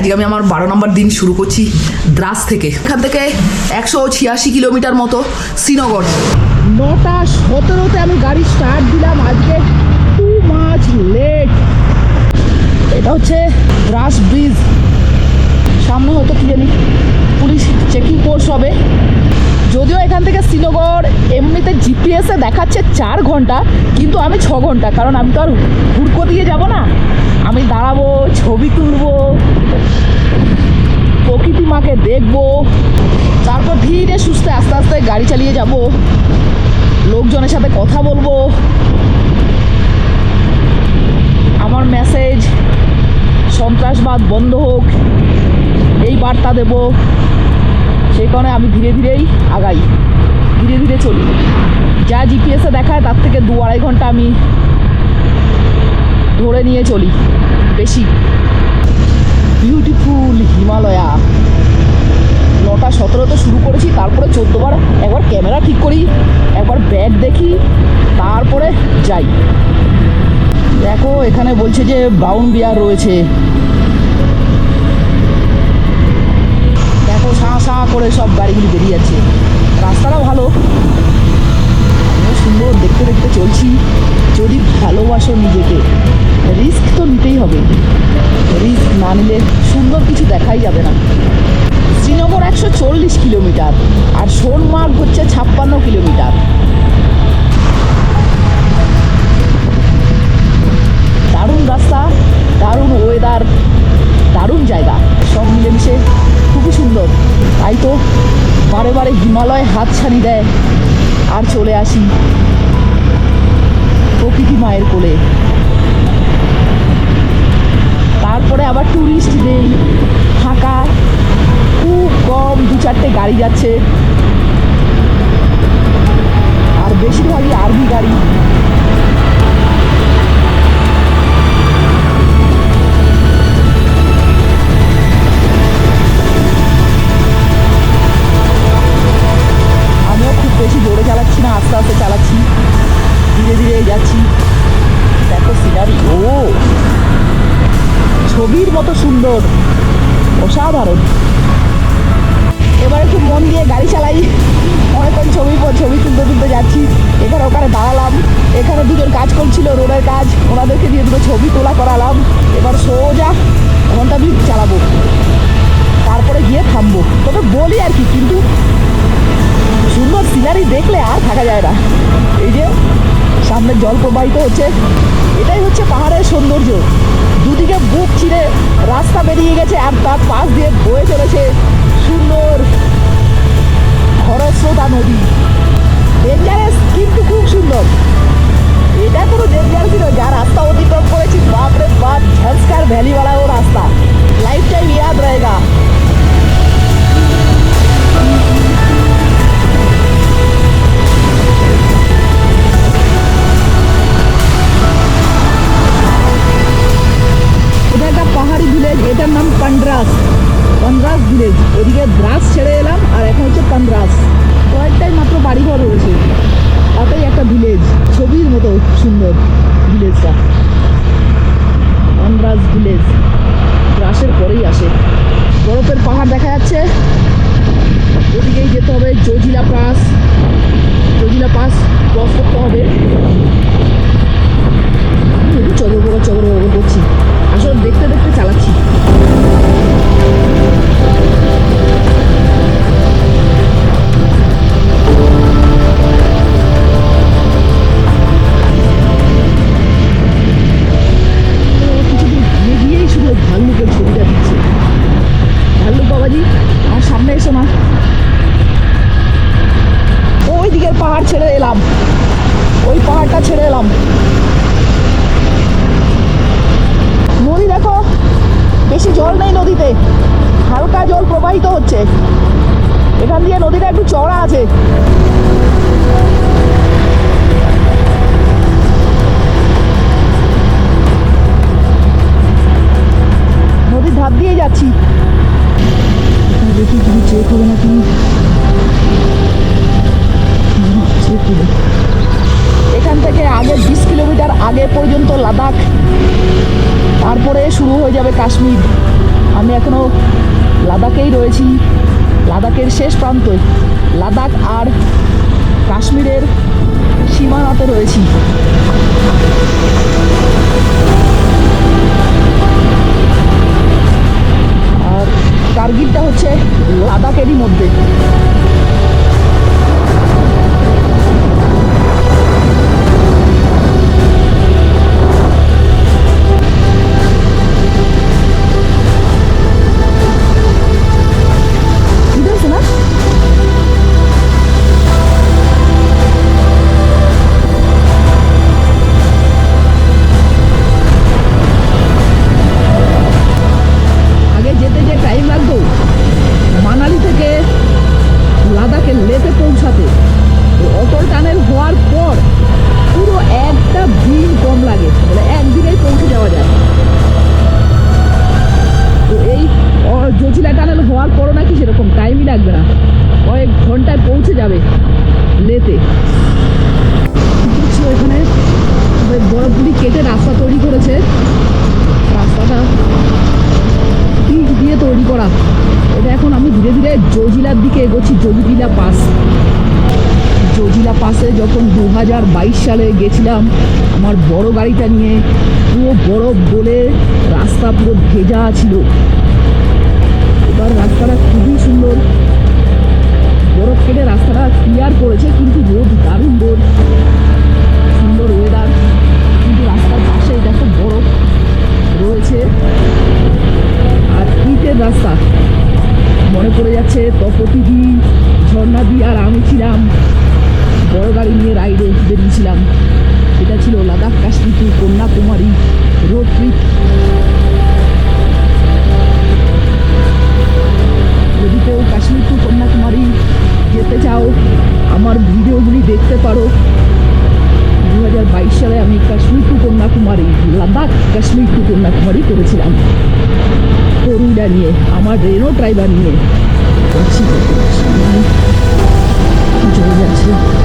আজকে আমি আমার বারো নম্বর দিন শুরু করছি দ্রাস থেকে। এখান থেকে একশো ছিয়াশি কিলোমিটার মতো শ্রীনগর। নটা সতেরোতে আমি গাড়ি স্টার্ট দিলাম, আজকে টু মাছ লেট এটা হচ্ছে দ্রাস ব্রিজ সামনে হয়তো কি জানি পুলিশ চেকিং পোস্ট হবে। যদিও এখান থেকে শ্রীনগর এমনিতে জিপিএসে দেখাচ্ছে চার ঘণ্টা, কিন্তু আমি ছ ঘণ্টা, কারণ আমি তো আর হুড়কো দিয়ে যাব না। আমি দাঁড়াবো, ছবি তুলবো প্রকৃতি মাকে দেখব। তারপর ধীরে সুস্থে আস্তে আস্তে গাড়ি চালিয়ে যাব। লোকজনের সাথে কথা বলব। আমার মেসেজ সন্ত্রাসবাদ বন্ধ হোক, এই বার্তা দেব। সেই কারণে আমি ধীরে ধীরেই আগাই। ধীরে ধীরে চলি। যা জিপিএসে দেখায়, তার থেকে দু আড়াই ঘণ্টা আমি ধরে নিয়ে চলি। বেশি। বিউটিফুল হিমালয়া নটা সতেরোতে শুরু করেছি, তারপরে চোদ্দোবার একবার ক্যামেরা ঠিক করি, একবার ব্যাগ দেখি, তারপরে যাই। দেখো, এখানে বলছে যে ব্রাউন বিয়ার রয়েছে। দেখো, সাঁ সাঁ করে সব গাড়িগুলি বেরিয়ে যাচ্ছে। রাস্তাটা ভালো। সুন্দর দেখতে দেখতে চলছি। যদি ভালোবাসো নিজেকে। রিস্ক তো নিতেই হবে। রিস্ক না নিলে সুন্দর কিছু দেখাই যাবে না। শ্রীনগর একশো চল্লিশ কিলোমিটার আর সোনমার্গ হচ্ছে ছাপ্পান্ন কিলোমিটার। দারুণ রাস্তা, দারুণ ওয়েদার দারুণ জায়গা। সব মিলেমিশে খুবই সুন্দর। তাই তো বারে বারে হিমালয় হাত ছাড়ি দেয়। আর চলে আসি প্রকৃতি মায়ের কোলে। তারপরে আবার ট্যুরিস্ট নেই, ফাঁকা। খুব কম দু চারটে গাড়ি যাচ্ছে। আর বেশিরভাগই আরবি গাড়ি। একটু দিয়ে গাড়ি চালাই। অনেকক্ষণ ছবি ছবি তুলতে তুলতে যাচ্ছি। এখানে ওখানে দাঁড়ালাম। এখানে দুজন কাজ করছিল, রোডের কাজ। ওনাদেরকে দিয়ে দুটো ছবি তোলা করালাম। এবার সোজা ঘণ্টা দুই চালাবো। তারপরে গিয়ে থামবো। তবে বলি আর কি, কিন্তু সুন্দর সিনারি দেখলে আর থাকা যায় না। এই যে সামনে জল প্রবাহিত হচ্ছে। এটাই হচ্ছে পাহাড়ের সৌন্দর্য। দুদিকে বুক ছিঁড়ে রাস্তা বেরিয়ে গেছে আর তার পাশ দিয়ে বয়ে চলেছে ভিলেজ ওদিকে দ্রাস ছেড়ে এলাম আর এখন হচ্ছে পান্ড্রাস কয়েকটাই মাত্র বাড়িঘর রয়েছে তাতেই একটা ভিলেজ ছবির মতো সুন্দর ভিলেজটা পান্ড্রাস ভিলেজ দ্রাসের পরেই আসে বরফের পাহাড় দেখা যাচ্ছে ওদিকেই যেতে হবে Zojila pass Zojila pass cross করতে হবে চগর বগর চগর বগর করছি আসলে দেখতে দেখতে চালাচ্ছি হালকা জল প্রবাহিত হচ্ছে। এখান দিয়ে নদীটা একটু চড়া আছে। নদীর ধার দিয়ে যাচ্ছি। দেখি তুমি চেক হবে নাকি এখান থেকে আগে বিশ কিলোমিটার আগে পর্যন্ত লাদাখ। তারপরে শুরু হয়ে যাবে কাশ্মীর। আমি এখনও লাদাখেই রয়েছি। লাদাখের শেষ প্রান্তে লাদাখ আর কাশ্মীরের সীমানাতে রয়েছি। আর কার্গিলটা হচ্ছে লাদাখেরই মধ্যে। সেরকম টাইমই লাগবে না। কয়েক ঘন্টায় পৌঁছে যাবে লেতে। এখানে? বরফগুলি কেটে রাস্তা তৈরি করেছে। রাস্তাটা ইট দিয়ে তৈরি করা? এটা এখন আমি ধীরে ধীরে জজিলার দিকে এগোচ্ছি, জজিলা পাস। জজিলা পাসে যখন দু হাজার বাইশ সালে গেছিলাম, আমার বড় গাড়িটা নিয়ে পুরো বরফ বলে রাস্তা পুরো ভেজা ছিল। এবার রাস্তাটা খুবই সুন্দর। বরফ কেটে রাস্তাটা ক্লিয়ার করেছে, কিন্তু রোদ দারুণ রোদ। সুন্দর ওয়েদার কিন্তু রাস্তার পাশে এটা দেখো বরফ রয়েছে। আর ইটের রাস্তা, মনে পড়ে যাচ্ছে তপতিদি ঝর্ণাদি আর আমি ছিলাম। বড় গাড়ি নিয়ে রাইডে বেরিয়েছিলাম এটা ছিল লাদাখ কাশ্মীর কন্যাকুমারী রোড ট্রিপ কেউ কাশ্মীর টু কন্যাকুমারী যেতে চাও, আমার ভিডিওগুলি দেখতে পারো। দু হাজার বাইশ সালে আমি কাশ্মীর টু কন্যাকুমারী, লাদাখ কাশ্মীর টু কন্যাকুমারী করেছিলাম। তরুণরা নিয়ে, আমার রেনো ড্রাইভার নিয়ে। চলে যাচ্ছে।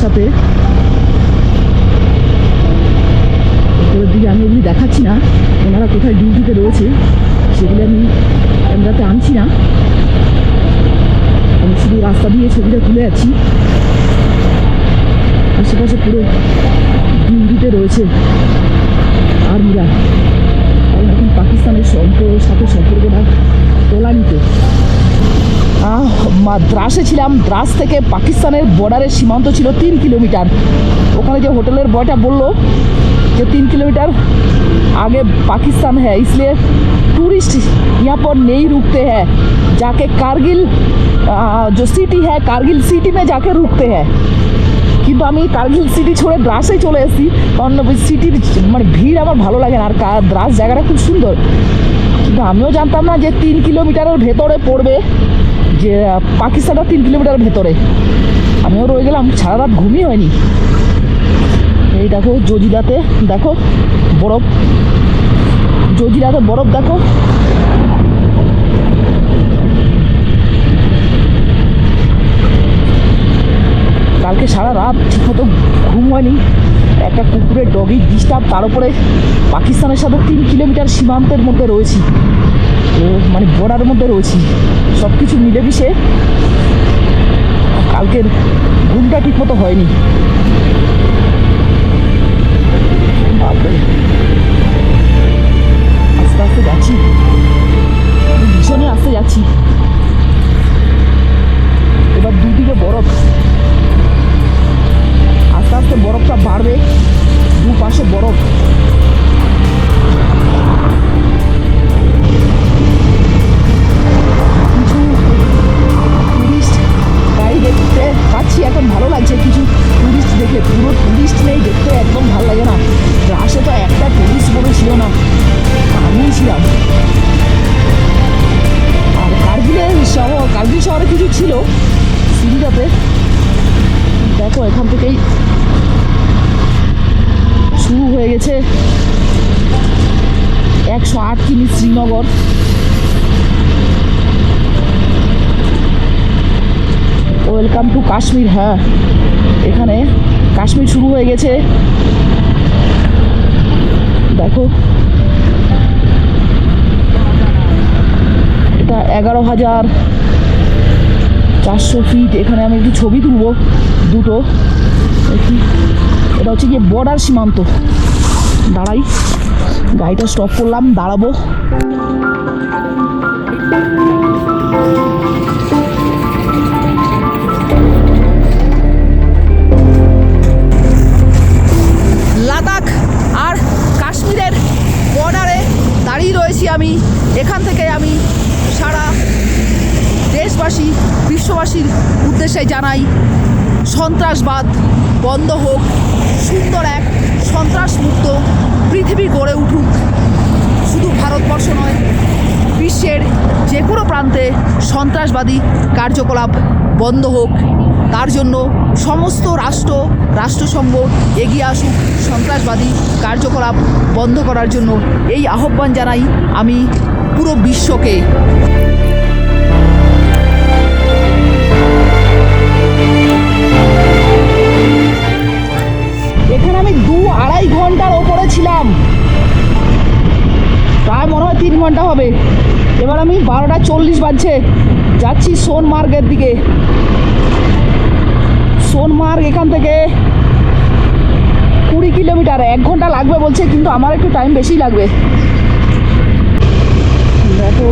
সাথে। উপরের দিকে আমি এগুলি দেখাচ্ছি না। ওনারা কোথায় ডিউটিতে রয়েছে সেগুলি আমি ক্যামেরাতে আনছি না। আমি শুধু রাস্তা দিয়ে ছবিটা তুলে যাচ্ছি। আশেপাশে পুরো ডিউটিতে রয়েছে। আর্মিরা। কারণ এখন পাকিস্তানের সম্পর্ক সাথে সম্পর্কটা তোলানিতে। আহ, মা- দ্রাসে ছিলাম দ্রাস থেকে পাকিস্তানের বর্ডারের সীমান্ত ছিল তিন কিলোমিটার ওখানে যে হোটেলের বয়টা বললো যে तीन किलोमीटर आगे पाकिस्तान है इसलिए टूरिस्ट यहाँ पर नहीं रुकते हैं जाके कारगिल आ, जो सिटी है कारगिल सिटी में जाके रुकते हैं কিন্তু আমি কার্গিল সিটি ছেড়ে দ্রাসে চলে এসেছি কারণ ওই সিটির মানে ভিড় আমার ভালো লাগে না আর কা- দ্রাস জায়গাটা খুব সুন্দর কিন্তু আমিও জানতাম না যে তিন কিলোমিটারের ভেতরে পড়বে, যে পাকিস্তানটা তিন কিলোমিটারের ভেতরে। আমিও রয়ে গেলাম, সারা রাত ঘুমই হয়নি। এই দেখো জজিলাতে দেখো, বরফ। জজিলাতে বরফ, দেখো। কালকে সারা রাত ঠিকমতো ঘুম হয়নি। একটা কুকুরের ডগি, ডিস্টার্ব, তার উপরে পাকিস্তানের সাথে তিন কিলোমিটার সীমান্তের মধ্যে রয়েছি। মানে বর্ডারের মধ্যে রয়েছি। সব কিছু মিলেমিশে কালকের ঘুমটা ঠিক মতো হয়নি ছিল সিরিয়াতে দেখো, এখান থেকেই শুরু হয়ে গেছে একশো আট কিমি শ্রীনগর। ওয়েলকাম টু কাশ্মীর হ্যাঁ। এখানে কাশ্মীর শুরু হয়ে গেছে। দেখো। এটা এগারো হাজার চারশো ফিট এখানে আমি একটু ছবি তুলবো, দুটো। এটা হচ্ছে গিয়ে বর্ডার সীমান্ত। দাঁড়াই। গাড়িটা স্টপ করলাম, দাঁড়াবো। লাদাখ আর কাশ্মীরের বর্ডারে দাঁড়িয়ে রয়েছি আমি। এখান থেকে আমি সারা দেশবাসী, বিশ্ববাসীর উদ্দেশ্যে জানাই, সন্ত্রাসবাদ বন্ধ হোক, সুন্দর এক সন্ত্রাসমুক্ত পৃথিবী গড়ে উঠুক। শুধু ভারতবর্ষ নয়, বিশ্বের যে কোনো প্রান্তে সন্ত্রাসবাদী কার্যকলাপ বন্ধ হোক। তার জন্য সমস্ত রাষ্ট্র, রাষ্ট্রসংঘ এগিয়ে আসুক সন্ত্রাসবাদী কার্যকলাপ বন্ধ করার জন্য। এই আহ্বান জানাই আমি পুরো বিশ্বকে। ওপরে প্রায় মনে হয় তিন ঘণ্টা হবে। এবার আমি বারোটা চল্লিশ বাজছে। যাচ্ছি সোনমার্গের দিকে। সোনমার্গ এখান থেকে কুড়ি কিলোমিটার। এক ঘণ্টা লাগবে বলছে, কিন্তু আমার একটু টাইম বেশি লাগবে। দেখো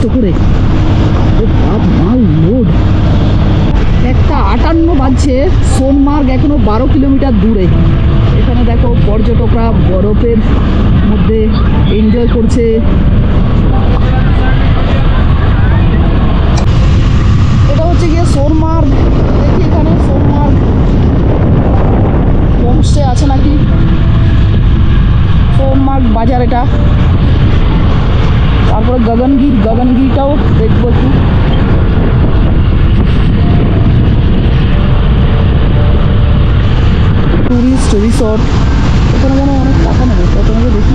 কষ্ট করে। একটা আটান্ন বাজছে সোনমার্গ এখনও বারো কিলোমিটার দূরে। এখানে দেখো পর্যটকরা বরফের মধ্যে এনজয় করছে এটা হচ্ছে গিয়ে সোনমার্গ দেখি এখানে সোনমার্গ হোমস্টে আছে নাকি সোনমার্গ বাজার এটা তারপরে গগনগির গগনগিরটাও দেখব একটু টুরিস্ট রিসর্ট এখানে মনে অনেক টাকা নেবে কত নেবে দেখি।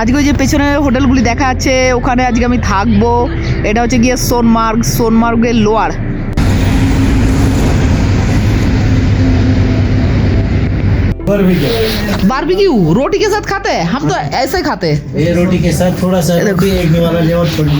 আজকে ওই যে পেছনে হোটেলগুলি দেখা যাচ্ছে, ওখানে আজকে আমি থাকব। এটা হচ্ছে গিয়ে সোনমার্গ, সোনমার্গের লোয়ার। बारबेक्यू रोटी के साथ खाते हैं? हम तो ऐसे खाते हैं। ये रोटी के साथ थोड़ा सा रोटी एक वाला लेवल थोड़ी